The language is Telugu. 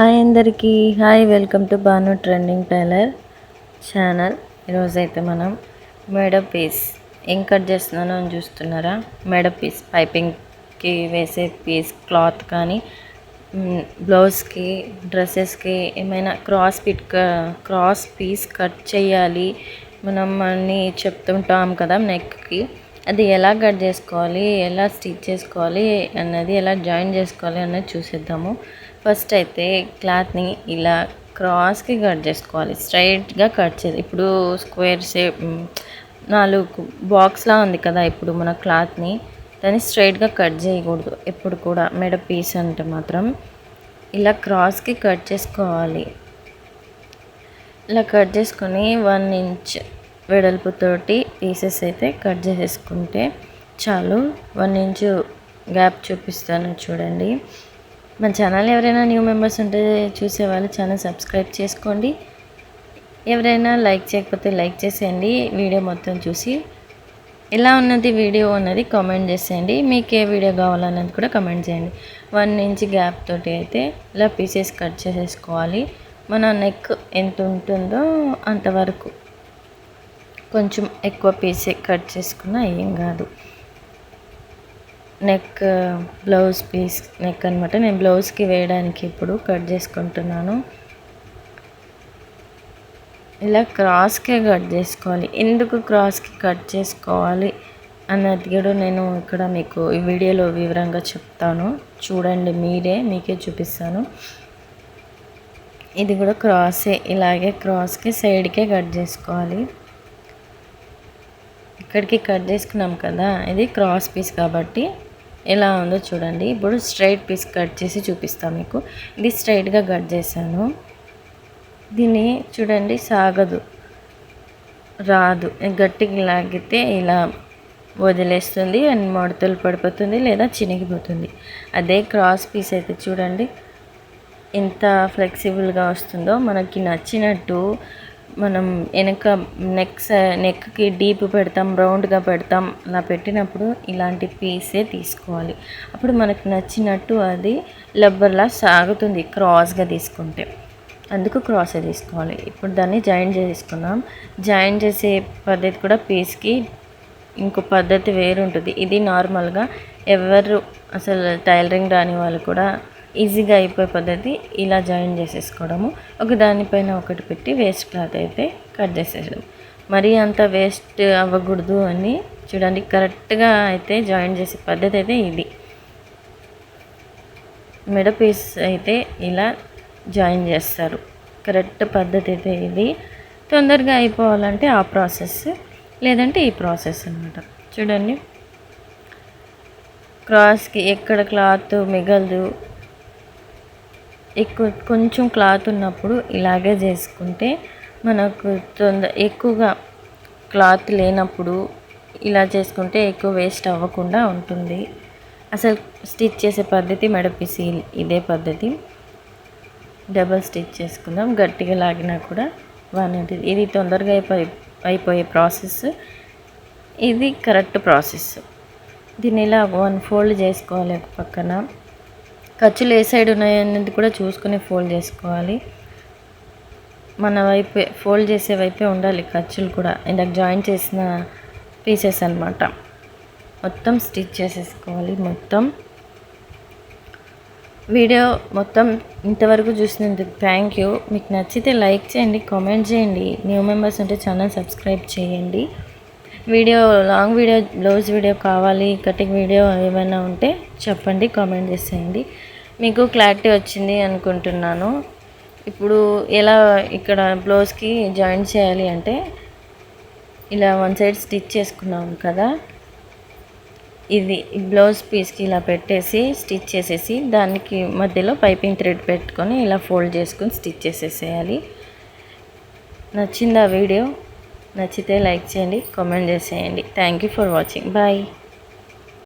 హాయ్ అందరికీ. Hi welcome to Banu trending tailor channel. ఈరోజైతే మనం మెడ పీస్ ఏం కట్ చేస్తున్నానో అని చూస్తున్నారా? మెడ పీస్ పైపింగ్కి వేసే పీస్ క్లాత్ కానీ బ్లౌజ్కి డ్రెస్సెస్కి ఏమైనా cross piece cross piece cut చేయాలి. మనం అన్నీ చెప్తుంటాం కదా నెక్కి. అది ఎలా కట్ చేసుకోవాలి ఎలా స్టిచ్ చేసుకోవాలి అన్నది ఎలా జాయిన్ చేసుకోవాలి అన్నది చూసేద్దాము. ఫస్ట్ అయితే క్లాత్ని ఇలా క్రాస్కి కట్ చేసుకోవాలి స్ట్రైట్గా కట్ చేయాలి. ఇప్పుడు స్క్వేర్ షేప్ నాలుగు బాక్స్లా ఉంది కదా ఇప్పుడు మన క్లాత్ని దాన్ని స్ట్రైట్గా కట్ చేయకూడదు. ఎప్పుడు కూడా మెడ పీస్ అంటే మాత్రం ఇలా క్రాస్కి కట్ చేసుకోవాలి. ఇలా కట్ చేసుకొని వన్ ఇంచ్ వెడల్పుతోటి పీసెస్ అయితే కట్ చేసేసుకుంటే చాలు. వన్ ఇంచ్ గ్యాప్ చూపిస్తాను చూడండి. మన ఛానల్ ఎవరైనా న్యూ మెంబర్స్ ఉంటే చూసేవాళ్ళు ఛానల్ సబ్స్క్రైబ్ చేసుకోండి. ఎవరైనా లైక్ చేయకపోతే లైక్ చేసేయండి. వీడియో మొత్తం చూసి ఎలా ఉన్నది వీడియో అన్నది కామెంట్ చేసేయండి. మీకు ఏ వీడియో కావాలన్నది కూడా కామెంట్ చేయండి. వన్ ఇంచ్ గ్యాప్ తోటి అయితే ఇలా పీసెస్ కట్ చేసేసుకోవాలి. మన నెక్ ఎంత ఉంటుందో అంతవరకు. కొంచెం ఎక్కువ పీసే కట్ చేసుకున్నా ఏం కాదు. నెక్ బ్లౌజ్ పీస్ నెక్ అనమాట నేను బ్లౌజ్కి వేయడానికి ఇప్పుడు కట్ చేసుకుంటున్నాను. ఇలా క్రాస్కే కట్ చేసుకోవాలి. ఎందుకు క్రాస్కి కట్ చేసుకోవాలి అన్నది కూడా నేను ఇక్కడ మీకు ఈ వీడియోలో వివరంగా చెప్తాను. చూడండి మీరే మీకే చూపిస్తాను. ఇది కూడా క్రాసే ఇలాగే క్రాస్కి సైడ్కే కట్ చేసుకోవాలి. ఇక్కడికి కట్ చేసుకున్నాం కదా ఇది క్రాస్ పీస్ కాబట్టి ఎలా ఉందో చూడండి. ఇప్పుడు స్ట్రైట్ పీస్ కట్ చేసి చూపిస్తాను మీకు. ఇది స్ట్రైట్గా కట్ చేశాను. దీన్ని చూడండి సాగదు రాదు. గట్టిగా లాగితే ఇలా వదిలేస్తుంది అండ్ మడతలు పడిపోతుంది లేదా చినిగిపోతుంది. అదే క్రాస్ పీస్ అయితే చూడండి ఎంత ఫ్లెక్సిబుల్గా వస్తుందో. మనకి నచ్చినట్టు మనం వెనక నెక్ నెక్కి డీప్ పెడతాం రౌండ్గా పెడతాం అలా పెట్టినప్పుడు ఇలాంటి పీసే తీసుకోవాలి. అప్పుడు మనకు నచ్చినట్టు అది లబ్బర్లా సాగుతుంది క్రాస్గా తీసుకుంటే. అందుకు క్రాసే తీసుకోవాలి. ఇప్పుడు దాన్ని జాయిన్ చేసుకున్నాం. జాయిన్ చేసే పద్ధతి కూడా పీస్కి ఇంకో పద్ధతి వేరు ఉంటుంది ఇది నార్మల్గా ఎవరు అసలు టైలరింగ్ రాని వాళ్ళు కూడా ఈజీగా అయిపోయే పద్ధతి ఇలా జాయిన్ చేసేసుకోవడము. ఒక దానిపైన ఒకటి పెట్టి వేస్ట్ క్లాత్ అయితే కట్ చేసేయడం. మరీ అంత వేస్ట్ అవ్వకూడదు అని చూడండి కరెక్ట్గా అయితే జాయిన్ చేసే పద్ధతి అయితే ఇది. మెడ పీస్ అయితే ఇలా జాయిన్ చేస్తారు. కరెక్ట్ పద్ధతి అయితే ఇది. తొందరగా అయిపోవాలంటే ఆ ప్రాసెస్ లేదంటే ఈ ప్రాసెస్ అనమాట చూడండి. క్రాస్కి ఎక్కడ క్లాత్ మిగలదు ఎక్కువ కొంచెం క్లాత్ ఉన్నప్పుడు ఇలాగే చేసుకుంటే మనకు తొందర ఎక్కువగా క్లాత్ లేనప్పుడు ఇలా చేసుకుంటే ఎక్కువ వేస్ట్ అవ్వకుండా ఉంటుంది. అసలు స్టిచ్ చేసే పద్ధతి మెడపిసి ఇదే పద్ధతి. డబల్ స్టిచ్ చేసుకుందాం. గట్టిగా లాగినా కూడా బాగానే ఉంటుంది ఇది తొందరగా అయిపోయి అయిపోయే ప్రాసెస్. ఇది కరెక్ట్ ప్రాసెస్. దీన్ని ఇలా వన్ ఫోల్డ్ చేసుకోవాలి ఒక పక్కన. ఖర్చులు ఏ సైడ్ ఉన్నాయనేది కూడా చూసుకుని ఫోల్డ్ చేసుకోవాలి. మన వైపే ఫోల్డ్ చేసే వైపే ఉండాలి ఖర్చులు కూడా. ఇందాక జాయిన్ చేసిన పీసెస్ అనమాట మొత్తం స్టిచ్ చేసేసుకోవాలి మొత్తం. వీడియో మొత్తం ఇంతవరకు చూసినందుకు థ్యాంక్ యూ. మీకు నచ్చితే లైక్ చేయండి కామెంట్ చేయండి. న్యూ మెంబర్స్ ఉంటే ఛానల్ సబ్స్క్రైబ్ చేయండి. Video long video blouse video కావాలి కటింగ్ వీడియో ఏమైనా ఉంటే చెప్పండి కామెంట్ చేసేయండి. మీకు క్లారిటీ వచ్చింది అనుకుంటున్నాను. ఇప్పుడు ఎలా ఇక్కడ బ్లౌజ్కి జాయిన్ చేయాలి అంటే ఇలా వన్ సైడ్ స్టిచ్ చేసుకున్నాం కదా. ఇది బ్లౌజ్ పీస్కి ఇలా పెట్టేసి స్టిచ్ చేసేసి దానికి మధ్యలో పైపింగ్ థ్రెడ్ పెట్టుకొని ఇలా ఫోల్డ్ చేసుకొని స్టిచ్ చేసేసేయాలి. నచ్చిందా వీడియో? నచ్చితే లైక్ చేయండి కామెంట్ చేసేయండి. Thank you for watching bye